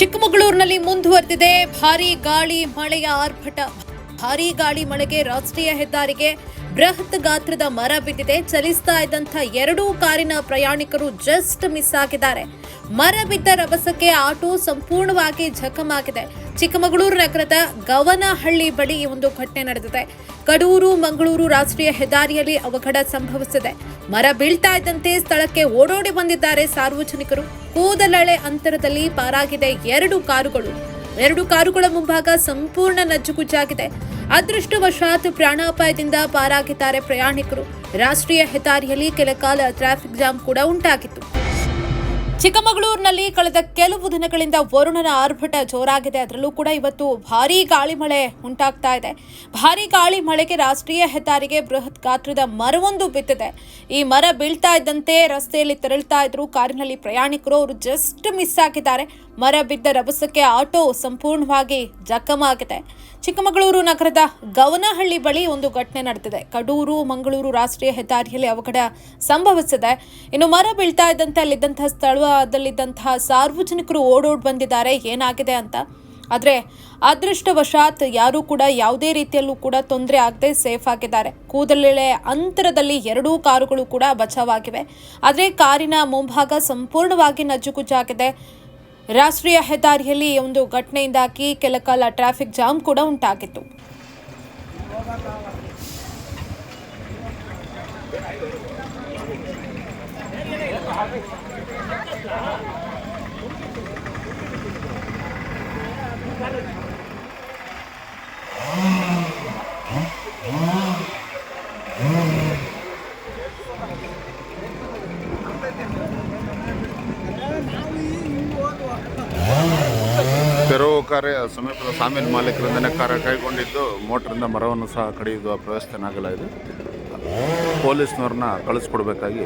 ಚಿಕ್ಕಮಗಳೂರಿನಲ್ಲಿ ಮುಂದುವರೆದಿದೆ. ಭಾರೀ ಗಾಳಿ ಮಳೆಯ ಆರ್ಭಟ. ಭಾರೀ ಗಾಳಿ ಮಳೆಗೆ ರಾಷ್ಟ್ರೀಯ ಹೆದ್ದಾರಿಗೆ ಬೃಹತ್ ಗಾತ್ರದ ಮರ ಬಿದ್ದಿದೆ. ಚಲಿಸ್ತಾ ಇದ್ದಂಥ ಎರಡೂ ಕಾರಿನ ಪ್ರಯಾಣಿಕರು ಜಸ್ಟ್ ಮಿಸ್ ಆಗಿದ್ದಾರೆ. ಮರ ಬಿದ್ದ ರಭಸಕ್ಕೆ ಆಟೋ ಸಂಪೂರ್ಣವಾಗಿ ಜಖಮಾಗಿದೆ. ಚಿಕ್ಕಮಗಳೂರು ನಗರದ ಗವನಹಳ್ಳಿ ಬಳಿ ಈ ಒಂದು ಘಟನೆ ನಡೆದಿದೆ. ಕಡೂರು, ಮಂಗಳೂರು ರಾಷ್ಟ್ರೀಯ ಹೆದ್ದಾರಿಯಲ್ಲಿ ಅವಘಡ ಸಂಭವಿಸಿದೆ. ಮರ ಬೀಳ್ತಾ ಇದ್ದಂತೆ ಸ್ಥಳಕ್ಕೆ ಓಡೋಡಿ ಬಂದಿದ್ದಾರೆ ಸಾರ್ವಜನಿಕರು. ಕೂದಲಳೆ ಅಂತರದಲ್ಲಿ ಪಾರಾಗಿದೆ ಎರಡು ಕಾರುಗಳು. ಎರಡು ಕಾರುಗಳ ಮುಂಭಾಗ ಸಂಪೂರ್ಣ ನಜ್ಜುಗುಜ್ಜಾಗಿದೆ ಅದೃಷ್ಟವಶಾತ್ ಪ್ರಾಣಾಪಾಯದಿಂದ ಪಾರಾಗಿದ್ದಾರೆ ಪ್ರಯಾಣಿಕರು. ರಾಷ್ಟ್ರೀಯ ಹೆದ್ದಾರಿಯಲ್ಲಿ ಕೆಲ ಕಾಲ ಟ್ರಾಫಿಕ್ ಜಾಮ್ ಕೂಡ ಉಂಟಾಗಿತ್ತು. ಚಿಕ್ಕಮಗಳೂರಿನಲ್ಲಿ ಕಳೆದ ಕೆಲವು ದಿನಗಳಿಂದ ವರುಣನ ಆರ್ಭಟ ಜೋರಾಗಿದೆ. ಅದರಲ್ಲೂ ಕೂಡ ಇವತ್ತು ಭಾರೀ ಗಾಳಿ ಮಳೆ ಉಂಟಾಗ್ತಾ ಇದೆ. ಭಾರೀ ಗಾಳಿ ಮಳೆಗೆ ರಾಷ್ಟ್ರೀಯ ಹೆದ್ದಾರಿಗೆ ಬೃಹತ್ ಗಾತ್ರದ ಮರವೊಂದು ಬಿದ್ದಿದೆ. ಈ ಮರ ಬೀಳ್ತಾ ಇದ್ದಂತೆ ರಸ್ತೆಯಲ್ಲಿ ತೆರಳ್ತಾ ಇದ್ರು ಕಾರಿನಲ್ಲಿ ಪ್ರಯಾಣಿಕರು ಅವರು ಜಸ್ಟ್ ಮಿಸ್ ಆಗಿದ್ದಾರೆ. ಮರ ಬಿದ್ದ ರಭಸಕ್ಕೆ ಆಟೋ ಸಂಪೂರ್ಣವಾಗಿ ಜಖಮಾಗಿದೆ. ಚಿಕ್ಕಮಗಳೂರು ನಗರದ ಗವನಹಳ್ಳಿ ಬಳಿ ಒಂದು ಘಟನೆ ನಡೆದಿದೆ. ಕಡೂರು, ಮಂಗಳೂರು ರಾಷ್ಟ್ರೀಯ ಹೆದ್ದಾರಿಯಲ್ಲಿ ಅವಘಡ ಸಂಭವಿಸಿದೆ. ಇನ್ನು ಮರ ಬೀಳ್ತಾ ಇದ್ದಂತೆ ಅಲ್ಲಿದ್ದಂತಹ ಸ್ಥಳದಲ್ಲಿದ್ದಂತಹ ಸಾರ್ವಜನಿಕರು ಓಡೋಡ್ ಬಂದಿದ್ದಾರೆ, ಏನಾಗಿದೆ ಅಂತ. ಆದರೆ ಅದೃಷ್ಟವಶಾತ್ ಯಾರೂ ಕೂಡ ಯಾವುದೇ ರೀತಿಯಲ್ಲೂ ಕೂಡ ತೊಂದರೆ ಆಗದೆ ಸೇಫ್ ಆಗಿದ್ದಾರೆ. ಕೂದಲೆಳೆ ಅಂತರದಲ್ಲಿ ಎರಡೂ ಕಾರುಗಳು ಕೂಡ ಬಚಾವಾಗಿವೆ. ಆದರೆ ಕಾರಿನ ಮುಂಭಾಗ ಸಂಪೂರ್ಣವಾಗಿ ನಜ್ಜುಗುಜ್ಜಾಗಿದೆ ರಾಷ್ಟ್ರೀಯ ಹೆದ್ದಾರಿಯಲ್ಲಿ ಒಂದು ಘಟನೆಯಿಂದಾಗಿ ಕೆಲ ಕಾಲ ಟ್ರಾಫಿಕ್ ಜಾಮ್ ಕೂಡ ಉಂಟಾಗಿತ್ತು. ತೆರವು ಕಾರ್ಯ ಸಮೀಪದ ಸಾಮೀಲ್ ಮಾಲೀಕರಿಂದನೇ ಕಾರ್ಯ ಕೈಗೊಂಡಿದ್ದು ಮೋಟ್ರಿಂದ ಮರವನ್ನು ಸಹ ಕಡಿಯುವ ವ್ಯವಸ್ಥೆನಾಗಲಾಗಿದೆ ಪೊಲೀಸ್ನವ್ರನ್ನ ಕಳಿಸ್ಕೊಡ್ಬೇಕಾಗಿ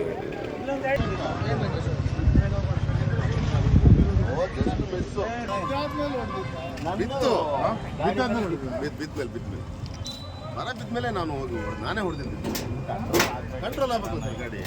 ಬಿತ್ತು. ಬಿದ್ಮೇಲೆ ಬಿದ್ಮೇಲೆ ಮರ ಬಿದ್ಮೇಲೆ ನಾನು ಹೋಗಿ ನಾನೇ ಹೊಡೆದಿದ್ದು. ಕಂಟ್ರೋಲ್ ಆಗ್ಬೇಕು ಗಾಡಿ.